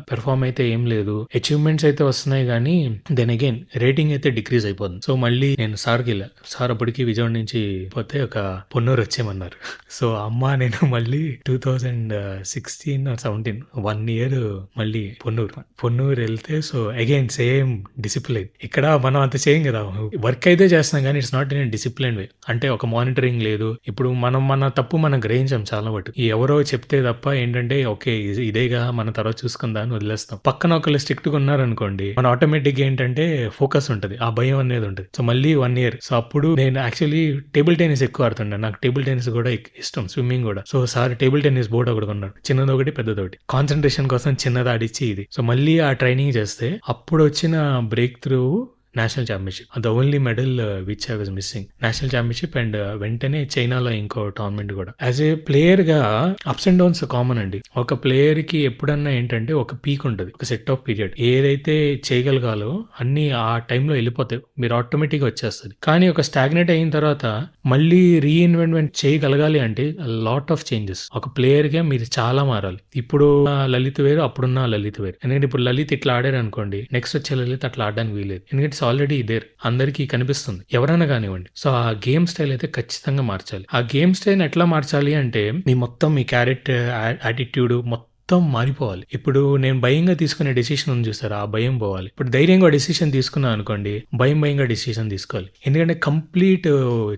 [SPEAKER 2] పెర్ఫామ్ అయితే ఏం లేదు. అచీవ్మెంట్స్ అయితే వస్తున్నాయి కానీ దెన్ అగైన్ రేటింగ్ అయితే డిక్రీజ్ అయిపోతుంది. సో మళ్ళీ నేను సార్కి వెళ్ళా. సార్ అప్పటికి విజయవాడ నుంచి పోతే ఒక పొన్నూరు వచ్చేయమన్నారు. సో అమ్మ నేను మళ్ళీ two thousand sixteen seventeen one year మళ్ళీ పొన్నూరు. పొన్నూరు వెళ్తే సో అగైన్ సేమ్ డిసిప్లిన్ ఇక్కడ మనం అంత చేయం కదా. వర్క్ అయితే చేస్తాం కానీ it's not in discipline way అంటే ఒక మానిటరింగ్ లేదు. ఇప్పుడు మనం మన తప్పు మనం గ్రహించాం చాలా మటు ఎవరో చెప్తే తప్ప ఏంటంటే ఓకే ఇదేగా మన తర్వాత చూసుకుందా అని వదిలేస్తాం. పక్కన ఒకళ్ళు స్ట్రిక్ట్గా ఉన్నారనుకోండి మన ఆటోమేటిక్ ఏంటంటే ఫోకస్ ఉంటుంది ఆ భయం అనేది ఉంటుంది. సో మళ్ళీ వన్ ఇయర్. సో అప్పుడు నేను యాక్చువల్లీ టేబుల్ టెన్నిస్ ఎక్కువ ఆడుతుండే. నాకు టేబుల్ టెన్నిస్ కూడా ఇష్టం స్విమ్మింగ్ కూడా. So sir table tennis board ఒకటి కొన్నాడు. చిన్నది ఒకటి పెద్దది ఒకటి కాన్సన్ట్రేషన్ కోసం చిన్నది ఆడిచ్చి ఇది. సో మళ్ళీ ఆ ట్రైనింగ్ చేస్తే అప్పుడు వచ్చిన break through national championship the only medal which I was missing national championship and వెంటనే చైనాలో ఇంకో టోర్నమెంట్ కూడా. యాజ్ ఏ ప్లేయర్గా అప్స్ అండ్ డౌన్స్ కామన్ అండి. ఒక ప్లేయర్కి ఎప్పుడన్నా ఏంటంటే ఒక పీక్ ఉంటుంది ఒక సెట్ ఆఫ్ పీరియడ్ ఏదైతే చేయగలగాలో అన్ని ఆ టైంలో వెళ్ళిపోతాయి మీరు ఆటోమేటిక్గా వచ్చేస్తుంది. కానీ ఒక స్టాగ్నేట్ అయిన తర్వాత మళ్ళీ రీఇన్వెంట్మెంట్ చేయగలగాలి అంటే లాట్ ఆఫ్ చేంజెస్ ఒక ప్లేయర్గా మీరు చాలా మారాలి. ఇప్పుడు లలిత్ వేరు అప్పుడున్న లలిత్ వేరు. ఎందుకంటే ఇప్పుడు లలిత్ ఇట్లా ఆడారు అనుకోండి నెక్స్ట్ వచ్చే లలిత్ అట్లా ఆడడానికి వీలేదు ఎందుకంటే ఆల్రెడీ దేర్ అందరికీ కనిపిస్తుంది. ఎవరైనా కానివ్వండి. సో ఆ గేమ్ స్టైల్ అయితే ఖచ్చితంగా మార్చాలి. ఆ గేమ్ స్టైల్ ఎట్లా మార్చాలి అంటే మీ మొత్తం మీ క్యారెక్టర్ యాటిట్యూడ్ మొత్తం మొత్తం మారిపోవాలి. ఇప్పుడు నేను భయంగా తీసుకునే డెసిషన్ ఉంది చూస్తారు ఆ భయం పోవాలి. ఇప్పుడు ధైర్యంగా డెసిషన్ తీసుకున్నా అనుకోండి, భయం భయంగా డెసిషన్ తీసుకోవాలి. ఎందుకంటే కంప్లీట్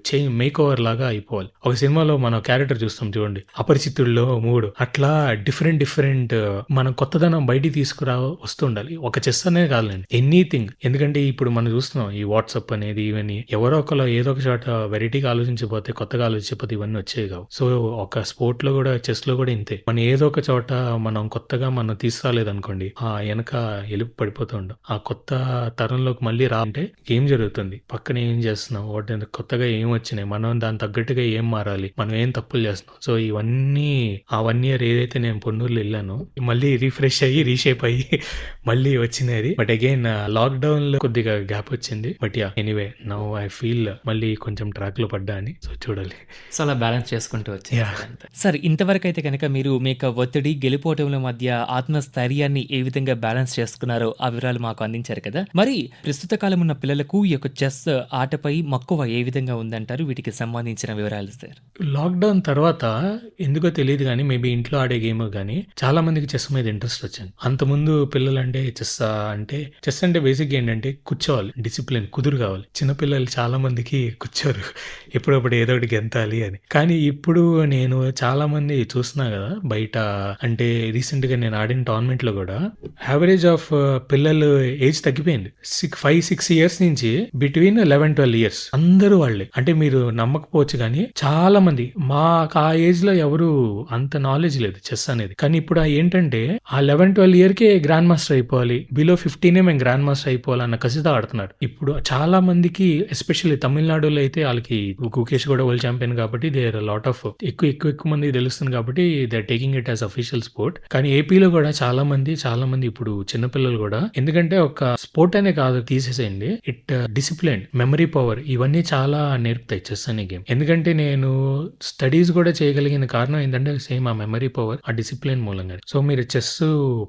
[SPEAKER 2] చేంజ్ మేకోవర్ లాగా అయిపోవాలి. ఒక సినిమాలో మనం క్యారెక్టర్ చూస్తాం చూడండి. అపరిచితుల్లో మూడు అట్లా డిఫరెంట్ డిఫరెంట్ మనం కొత్తదనం బయటికి తీసుకురా వస్తుండాలి. ఒక చెస్ అనే కాదండి ఎనీథింగ్ ఎందుకంటే ఇప్పుడు మనం చూస్తున్నాం ఈ వాట్సాప్ అనేది ఇవన్నీ ఎవరో ఒకరు ఏదో ఒక చోట వెరైటీగా ఆలోచించకపోతే కొత్తగా ఆలోచించకపోతే ఇవన్నీ వచ్చేవి కావు. సో ఒక స్పోర్ట్లో కూడా చెస్లో కూడా ఇంతే. మనం ఏదో ఒక చోట మనం కొత్తగా మనం తీసుకురాలేదనుకోండి ఆ వెనక ఎలుపు పడిపోతూ ఉంటాం. ఆ కొత్త తరంలోకి మళ్ళీ రా అంటే ఏం జరుగుతుంది? పక్కన ఏం చేస్తున్నాం? వాటి కొత్తగా ఏం వచ్చినాయి? మనం దానికి తగ్గట్టుగా ఏం మారాలి? మనం ఏం తప్పులు చేస్తున్నాం? సో ఇవన్నీ ఆ వన్ ఇయర్ ఏదైతే నేను పొన్నూరులో వెళ్ళానో మళ్ళీ రిఫ్రెష్ అయ్యి రీషేప్ అయ్యి మళ్ళీ వచ్చినది. బట్ అగైన్ లాక్‌డౌన్లో కొద్దిగా గ్యాప్ వచ్చింది. But yeah! Anyway now I feel మళ్ళీ కొంచెం ట్రాక్‌లో పడ్డా అని. సో చూడాలి.
[SPEAKER 1] సో అలా బ్యాలెన్స్ చేసుకుంటూ! అంతే. సార్ ఇంతవరకైతే గనక మీరు మీ యొక్క ఒత్తిడి, గెలుపోటముల మధ్య ఆత్మస్థైర్యాన్ని ఏ విధంగా బ్యాలెన్స్ చేసుకున్నారో ఆ వివరాలు మాకు అందించారు కదా! మరి ప్రస్తుత కాలం ఉన్న పిల్లలకు ఈ యొక్క చెస్ ఆటపై మక్కువ ఏ విధంగా ఉందంటారు? వీటికి సంబంధించిన వివరాలు సార్.
[SPEAKER 2] లాక్‌డౌన్ తర్వాత ఎందుకో తెలియదు కానీ మేబీ ఇంట్లో ఆడే గేమ్ కానీ చాలా మందికి చెస్ మీద ఇంట్రెస్ట్ వచ్చింది. అంతకుముందు పిల్లలంటే చెస్ అంటే చెస్ అంటే బేసిక్‌గా ఏంటంటే కూర్చోవాలి. డిసిప్లిన్ కుదురు కావాలి. చిన్నపిల్లలు చాలా మందికి కూర్చోరు. ఎప్పుడప్పుడు ఏదో ఒకటి గెంతాలి అని. కానీ ఇప్పుడు నేను చాలా మంది చూస్తున్నా కదా! బయట అంటే రీసెంట్‌గా నేను ఆడిన టోర్నమెంట్‌లో కూడా యావరేజ్ ఆఫ్ uh, పిల్లలు ఏజ్ తగ్గిపోయింది. సిక్స్ ఫైవ్ సిక్స్ ఇయర్స్ నుంచి బిట్వీన్ 11, 12 ఇయర్స్ అందరూ వాళ్ళే. అంటే మీరు నమ్మకపోవచ్చు కానీ చాలా మంది మాకు ఆ ఏజ్‌లో ఎవరు అంత నాలెడ్జ్ లేదు చెస్ అనేది. కానీ ఇప్పుడు ఏంటంటే ఆ లెవెన్ ట్వెల్వ్ ఇయర్ కే గ్రాండ్ మాస్టర్ అయిపోవాలి. బిలో 15 మేము గ్రాండ్ మాస్టర్ అయిపోవాలన్న అన్న ఆడుతున్నారు. ఇప్పుడు చాలా మందికి ఎస్పెషల్లీ తమిళనాడులో అయితే వాళ్ళకి కుకేష్ కూడా వరల్డ్ ఛాంపియన్ కాబట్టి దే ఆర్ లాట్ ఆఫ్ ఎక్కువ ఎక్కువ ఎక్కువ మంది తెలుస్తుంది కాబట్టి they are taking it as official sport. కానీ ఏపీలో కూడా చాలా మంది చాలా మంది ఇప్పుడు చిన్న పిల్లలు కూడా ఎందుకంటే ఒక స్పోర్ట్ అనే కాదు తీసేసేయండి. ఇట్ డిసిప్లిన్, మెమరీ పవర్ ఇవన్నీ చాలా నేర్పుతాయి చెస్ అనే గేమ్. ఎందుకంటే నేను స్టడీస్ కూడా చేయగలిగిన కారణం ఏంటంటే సేమ్ ఆ మెమరీ పవర్, ఆ డిసిప్లిన్ మూలంగా సో మీరు చెస్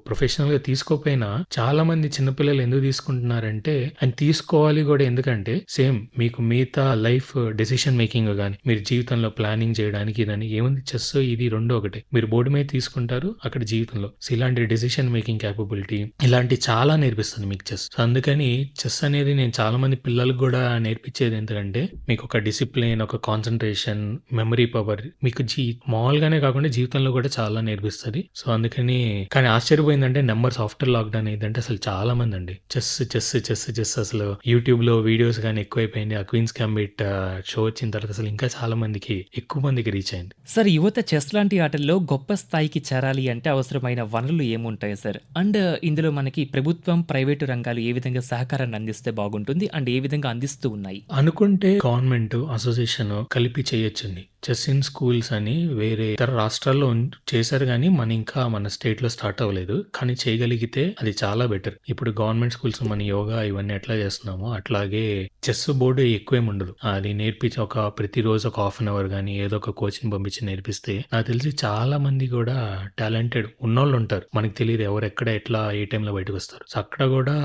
[SPEAKER 2] ప్రొఫెషనల్గా తీసుకోకపోయినా చాలా మంది చిన్న పిల్లలు ఎందుకు తీసుకుంటున్నారంటే అండ్ తీసుకోవాలి కూడా ఎందుకంటే సేమ్ మీకు మిగతా లైఫ్ డెసిషన్ మేకింగ్ కానీ మీరు జీవితంలో ప్లానింగ్ చేయడానికి ఇదని ఏముంది చెస్ ఇది రెండు ఒకటే. మీరు బోర్డు మీద తీసుకుంటారు అక్కడ జీవితంలో. సో ఇలాంటి డెసిషన్ మేకింగ్ క్యాపబిలిటీ ఇలాంటి చాలా నేర్పిస్తుంది మీకు చెస్. సో అందుకని చెస్ అనేది నేను చాలా మంది పిల్లలకు కూడా నేర్పించేది ఏంటంటే మీకు ఒక డిసిప్లిన్, ఒక కాన్సన్ట్రేషన్ మెమరీ పవర్ మీకు జీ మామూలుగానే కాకుండా జీవితంలో కూడా చాలా నేర్పిస్తుంది సో అందుకని కానీ ఆశ్చర్యపోయిందంటే నెంబర్ ఆఫ్టర్ లాక్‌డౌన్ ఏంటంటే అసలు చాలా మంది అండి. చెస్ చెస్ చెస్ చెస్ అసలు యూట్యూబ్‌లో వీడియోస్ కానీ ఎక్కువైపోయింది. ఆ క్వీన్స్ క్యాంబిట్ షో వచ్చిన తర్వాత అసలు ఇంకా చాలా మందికి ఎక్కువ మందికి రీచ్ అయింది.
[SPEAKER 1] సార్ యువత చెస్ లాంటి ఆటల్లో గొప్ప స్థాయికి చేరాలి అంటే అవసరమైన వనరులు ఏముంటాయి సార్? అండ్ ఇందులో మనకి ప్రభుత్వం, ప్రైవేటు రంగాలు ఏ విధంగా సహకారాన్ని అందిస్తే బాగుంటుంది? అండ్ ఏ విధంగా అందిస్తూ ఉన్నాయి?
[SPEAKER 2] అనుకుంటే గవర్నమెంట్, అసోసియేషన్ కలిపి చేయొచ్చండి. చెస్ ఇన్ స్కూల్స్ అని వేరే ఇతర రాష్ట్రాల్లో చేశారు కానీ మన ఇంకా మన స్టేట్‌లో స్టార్ట్ అవ్వలేదు. కానీ చేయగలిగితే అది చాలా బెటర్. ఇప్పుడు గవర్నమెంట్ స్కూల్స్ మన యోగా ఇవన్నీ ఎట్లా చేస్తున్నామో అట్లాగే చెస్ బోర్డు ఎక్కువేమి ఉండదు. అది నేర్పించి ఒక ప్రతిరోజు ఒక హాఫ్ అన్ అవర్ కానీ ఏదో ఒక కోచింగ్ పంపించి నేర్పిస్తే నాకు తెలిసి చాలా మంది కూడా టాలెంటెడ్ ఉన్నోళ్ళు ఉంటారు. మనకు తెలియదు ఎవరు ఎక్కడ ఎట్లా ఏ టైంలో బయటకొస్తారు. సో అక్కడ కూడా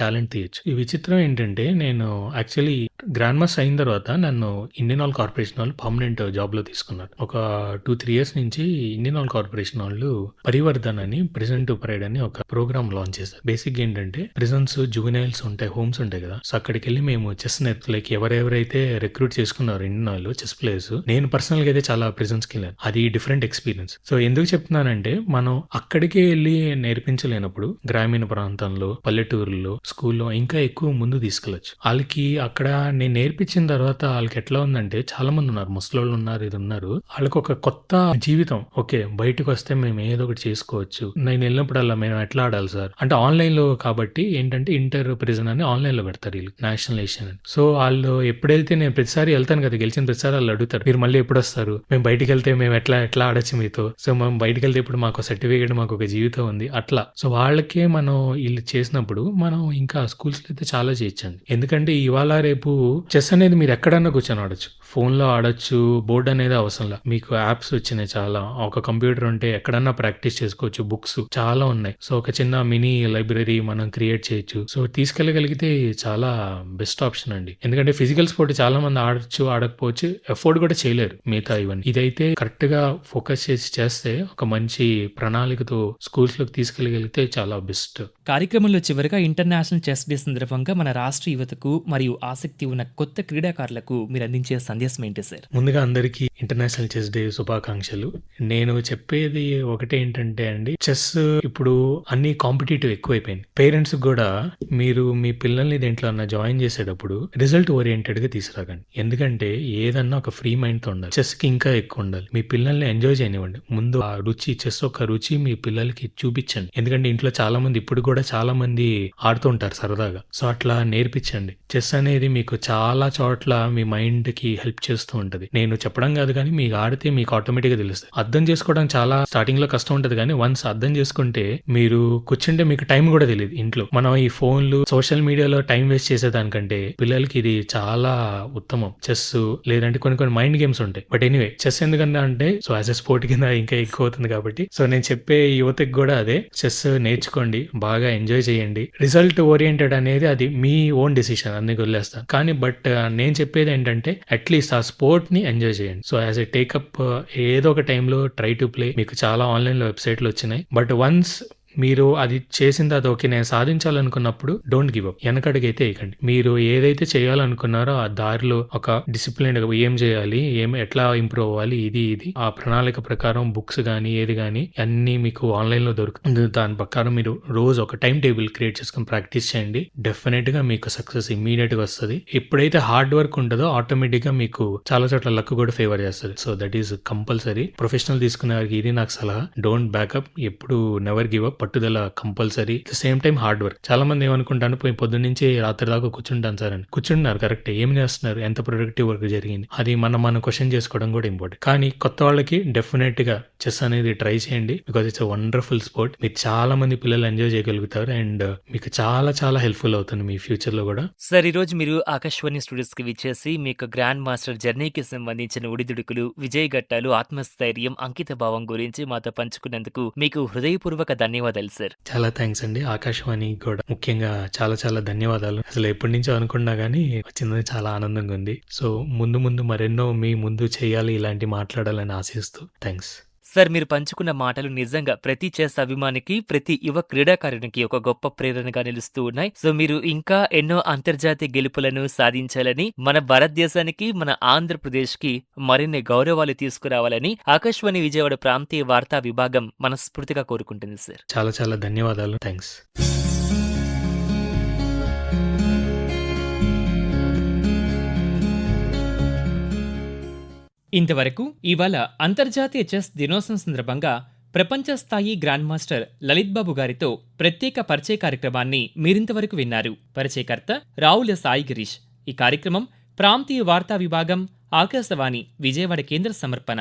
[SPEAKER 2] టాలెంట్ తీయొచ్చు. ఈ విచిత్రం ఏంటంటే నేను యాక్చువల్లీ గ్రాండ్ మాస్టర్ అయిన తర్వాత నన్ను ఇండియన్ ఆయిల్ కార్పొరేషన్ వాళ్ళు పర్మనెంట్ జాబ్‌లో తీసుకున్నారు. ఒక 2, 3 ఇయర్స్ నుంచి ఇండియన్ ఆయిల్ కార్పొరేషన్ వాళ్ళు పరివర్ధన్ అని ప్రిజన్ టు ప్రైడ్ అని ఒక ప్రోగ్రామ్ లాంచ్ చేశారు. బేసిక్ ఏంటంటే ప్రిజన్స్, జువెనైల్స్ ఉంటాయి. హోమ్స్ ఉంటాయి కదా! సో అక్కడికెళ్ళి మేము చెస్ నెత్ లైక్ ఎవరెవరైతే రిక్రూట్ చేసుకున్నారు ఇండియన్ ఆయిల్ చెస్ ప్లేయర్స్ నేను పర్సనల్‌గా అయితే చాలా ప్రిజన్స్‌కెళ్ళాను. అది డిఫరెంట్ ఎక్స్‌పీరియన్స్. సో ఎందుకు చెప్తున్నానంటే మనం అక్కడికే వెళ్ళి నేర్పించలేనప్పుడు గ్రామీణ ప్రాంతంలో, పల్లెటూరుల్లో, స్కూల్‌లో ఇంకా ఎక్కువ ముందు తీసుకెళ్ళొచ్చు. వాళ్ళకి అక్కడ నేను నేర్పించిన తర్వాత వాళ్ళకి ఎట్లా ఉందంటే చాలా మంది ఉన్నారు. ముసలోళ్ళు ఉన్నారు, ఇది ఉన్నారు. ఆళ్ళకొక కొత్త జీవితం. ఓకే. బయటకొస్తే మేము ఏదో ఒకటి చేసుకోవచ్చు. నేను వెళ్ళినప్పుడు అలా మేము ఎట్లా ఆడాలి సార్? అంటే ఆన్‌లైన్‌లో కాబట్టి ఏంటంటే ఇంటర్ ప్రిజన్ అని ఆన్‌లైన్‌లో పెడతారు వీళ్ళు నేషనల్, ఏషియన్ అని. సో వాళ్ళు ఎప్పుడైతే నేను ప్రతిసారి వెళ్తాను కదా! గెలిచిన ప్రతిసారి వాళ్ళు అడుగుతారు. మీరు మళ్ళీ ఎప్పుడు వస్తారు మేము బయటికెళ్తే మేము ఎట్లా ఎట్లా ఆడచ్చు మీతో? సో మేము బయటికెళ్తే ఇప్పుడు మాకు సర్టిఫికేట్ మాకు ఒక జీవితం ఉంది. అట్లా. సో వాళ్ళకే మనం వీళ్ళు చేసినప్పుడు మనం ఇంకా స్కూల్స్‌లో అయితే చాలా చేయొచ్చండి. ఎందుకంటే ఇవాళ రేపు చెస్ అనేది మీరు ఎక్కడన్నా కూర్చొని ఆడచ్చు. ఫోన్‌లో ఆడొచ్చు. బోర్డ్ అనేది అవసరంలా. మీకు యాప్స్ వచ్చినాయి చాలా. ఒక కంప్యూటర్ ఉంటే ఎక్కడన్నా ప్రాక్టీస్ చేసుకోవచ్చు. బుక్స్ చాలా ఉన్నాయి. సో, ఒక చిన్న మినీ లైబ్రరీ మనం క్రియేట్ చేయొచ్చు. సో, తీసుకెళ్ళగలిగితే చాలా బెస్ట్ ఆప్షన్ అండి. ఎందుకంటే ఫిజికల్ స్పోర్ట్ చాలా మంది ఆడచ్చు ఆడకపోవచ్చు. ఎఫోర్డ్ కూడా చేయలేరు మిగతా ఇవన్నీ. ఇదైతే కరెక్ట్‌గా ఫోకస్ చేసి చేస్తే ఒక మంచి ప్రణాళికతో స్కూల్స్‌లోకి తీసుకెళ్ళగలిగితే చాలా బెస్ట్.
[SPEAKER 1] కార్యక్రమంలో చివరిగా ఇంటర్నేషనల్ చెస్ డే సందర్భంగా మన రాష్ట్ర యువతకు మరియు ఆసక్తి ఉన్న కొత్త క్రీడాకారులకు మీరు అందించే సందేశం ఏంటి సార్?
[SPEAKER 2] ముందుగా అందరికీ ఇంటర్నేషనల్ చెస్ డే శుభాకాంక్షలు. నేను చెప్పేది ఒకటే ఏంటంటే అండి చెస్ ఇప్పుడు అన్ని కాంపిటీటివ్ ఎక్కువైపోయింది. పేరెంట్స్ కూడా మీరు మీ పిల్లల్ని దేంట్లో అన్న జాయిన్ చేసేటప్పుడు రిజల్ట్ ఓరియెంటెడ్‌గా తీసుకురాకండి. ఎందుకంటే ఏదన్నా ఒక ఫ్రీ మైండ్తో ఉండాలి. చెస్‌కి ఇంకా ఎక్కువ ఉండాలి. మీ పిల్లల్ని ఎంజాయ్ చేయనివ్వండి. ముందు ఆ రుచి చెస్ ఒక రుచి మీ పిల్లలకి చూపించండి. ఎందుకంటే ఇంట్లో చాలా మంది ఇప్పుడు కూడా చాలా మంది ఆడుతూ ఉంటారు సరదాగా. సో, అట్లా నేర్పించండి. చెస్ అనేది మీకు చాలా చోట్ల మీ మైండ్‌కి హెల్ప్ చేస్తూ ఉంటది. నేను చెప్పడం కాదు కానీ మీకు ఆడితే మీకు ఆటోమేటిక్‌గా తెలుస్తుంది అర్థం చేసుకోవడం చాలా స్టార్టింగ్లో కష్టం ఉంటది కానీ వన్స్ అర్థం చేసుకుంటే మీరు కూర్చుంటే మీకు టైం కూడా తెలియదు ఇంట్లో. మనం ఈ ఫోన్‌లు, సోషల్ మీడియాలో టైం వేస్ట్ చేసేదానికంటే పిల్లలకి ఇది చాలా ఉత్తమం. చెస్ లేదంటే కొన్ని కొన్ని మైండ్ గేమ్స్ ఉంటాయి. బట్ ఎనీవే చెస్ ఎందుకన్నా అంటే సో, యాజ్ ఎ స్పోర్ట్ కింద ఇంకా ఎక్కువ అవుతుంది కాబట్టి సో, నేను చెప్పే యువతకి కూడా అదే చెస్ నేర్చుకోండి. బాగా ఎంజాయ్ చేయండి. రిజల్ట్ ఓరియెంటెడ్ అనేది అది మీ ఓన్ డెసిషన్ అందుకు వదిలేస్తాను. కానీ బట్ uh, నేను చెప్పేది ఏంటంటే అట్‌లీస్ట్ ఆ స్పోర్ట్‌ని ఎంజాయ్ చేయండి. So, as a take up ఏదో ఒక టైంలో ట్రై టు ప్లే మీకు చాలా ఆన్‌లైన్‌లో వెబ్‌సైట్‌లు వచ్చినాయి. బట్ వన్స్ మీరు అది చేసింది అది ఓకే నేను సాధించాలనుకున్నప్పుడు డోంట్ గివ్ అప్. వెనకడిగైతే వేయకండి. మీరు ఏదైతే చేయాలనుకున్నారో ఆ దారిలో ఒక డిసిప్లిన్ ఏం చేయాలి? ఏం ఎట్లా ఇంప్రూవ్ అవ్వాలి? ఇది ఇది ఆ ప్రణాళిక ప్రకారం బుక్స్ కానీ ఏది కానీ అన్నీ మీకు ఆన్‌లైన్‌లో దొరుకుతుంది. దాని ప్రకారం మీరు రోజు ఒక టైం టేబుల్ క్రియేట్ చేసుకుని ప్రాక్టీస్ చేయండి. డెఫినెట్గా మీకు సక్సెస్ ఇమ్మీడియేట్‌గా వస్తుంది ఎప్పుడైతే హార్డ్ వర్క్ ఉంటదో ఆటోమేటిక్‌గా మీకు చాలా చోట్ల లక్ కూడా ఫేవర్ చేస్తుంది so, that is compulsory. Professional తీసుకునే వారికి ఇది నాకు సలహా. Don't back up. ఎప్పుడు నెవర్ గివ్ అప్. పట్టుదల compulsory. The same time hard work. చాలా మంది ఏమనుకుంటాను పోయి పొద్దున్నుంచి రాత్రి దాకా కూర్చుంటాను సార్ అని. కూర్చుంటున్నారు కరెక్ట్ ఏం చేస్తున్నారు? ఎంత ప్రొడక్టివ్ వర్క్ జరిగింది? అది మనం మనం క్వశ్చన్ చేసుకోవడం కూడా ఇంపార్టెంట్. కానీ కొత్త వాళ్ళకి డెఫినెట్గా చెస్ అనేది ట్రై చేయండి. Because it's wonderful sport. మీరు చాలా మంది పిల్లలు ఎంజాయ్ చేయగలుగుతారు అండ్ uh, మీకు చాలా చాలా హెల్ప్‌ఫుల్ అవుతుంది మీ ఫ్యూచర్‌లో కూడా.
[SPEAKER 1] సార్ ఈరోజు మీరు ఆకాశవాణి స్టూడియోస్‌కి విచ్చేసి మీ యొక్క గ్రాండ్ మాస్టర్ జర్నీకి సంబంధించిన ఒడిదుడుకులు, విజయ ఘట్టాలు, ఆత్మస్థైర్యం, అంకిత భావం గురించి మాతో పంచుకున్నందుకు మీకు హృదయపూర్వక ధన్యవాదాలు సార్.
[SPEAKER 2] చాలా థ్యాంక్స్ అండి. ఆకాశవాణి కూడా ముఖ్యంగా చాలా చాలా ధన్యవాదాలు. అసలు ఎప్పటి నుంచో అనుకున్నా గానీ వచ్చిందని చాలా ఆనందంగా ఉంది. సో, ముందు ముందు మరెన్నో మీ ముందు చేయాలి ఇలాంటి మాట్లాడాలని ఆశిస్తూ థ్యాంక్స్
[SPEAKER 1] సార్ మీరు పంచుకున్న మాటలు నిజంగా ప్రతి చెస్ అభిమానికి, ప్రతి యువ క్రీడాకారునికి ఒక గొప్ప ప్రేరణగా నిలుస్తూ ఉన్నాయి. సో, మీరు ఇంకా ఎన్నో అంతర్జాతీయ గెలుపులను సాధించాలని, మన భారతదేశానికి, మన ఆంధ్రప్రదేశ్‌కి మరిన్ని గౌరవాలు తీసుకురావాలని ఆకాశవాణి విజయవాడ ప్రాంతీయ వార్తా విభాగం మనస్ఫూర్తిగా కోరుకుంటుంది సార్.
[SPEAKER 2] చాలా చాలా ధన్యవాదాలు. థ్యాంక్స్
[SPEAKER 1] ఇంతవరకు ఇవాళ అంతర్జాతీయ చెస్ దినోత్సవం సందర్భంగా ప్రపంచ స్థాయి గ్రాండ్ మాస్టర్ లలిత్ బాబు గారితో ప్రత్యేక పరిచయ కార్యక్రమాన్ని మీరింతవరకు విన్నారు. పరిచయకర్త రావుల సాయి గిరీష్. ఈ కార్యక్రమం ప్రాంతీయ వార్తా విభాగం ఆకాశవాణి విజయవాడ కేంద్ర సమర్పణ